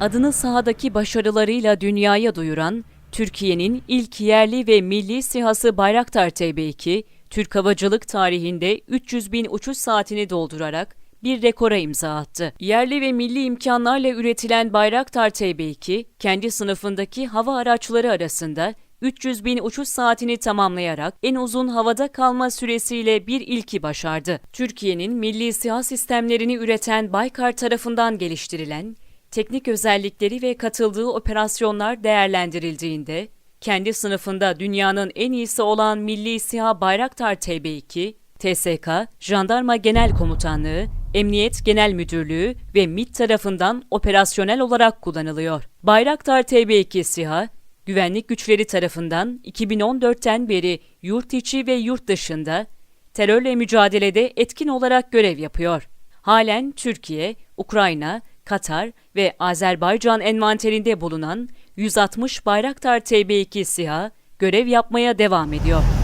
adını sahadaki başarılarıyla dünyaya duyuran Türkiye'nin ilk yerli ve milli sihası Bayraktar TB2, Türk havacılık tarihinde 300 bin uçuş saatini doldurarak bir rekora imza attı. Yerli ve milli imkanlarla üretilen Bayraktar TB2, kendi sınıfındaki hava araçları arasında 300 bin uçuş saatini tamamlayarak en uzun havada kalma süresiyle bir ilki başardı. Türkiye'nin milli SİHA sistemlerini üreten Baykar tarafından geliştirilen, teknik özellikleri ve katıldığı operasyonlar değerlendirildiğinde, kendi sınıfında dünyanın en iyisi olan Milli SİHA Bayraktar TB2, TSK, Jandarma Genel Komutanlığı, Emniyet Genel Müdürlüğü ve MİT tarafından operasyonel olarak kullanılıyor. Bayraktar TB2 SİHA, güvenlik güçleri tarafından 2014'ten beri yurt içi ve yurt dışında terörle mücadelede etkin olarak görev yapıyor. Halen Türkiye, Ukrayna, Katar ve Azerbaycan envanterinde bulunan 160 Bayraktar TB2 SİHA görev yapmaya devam ediyor.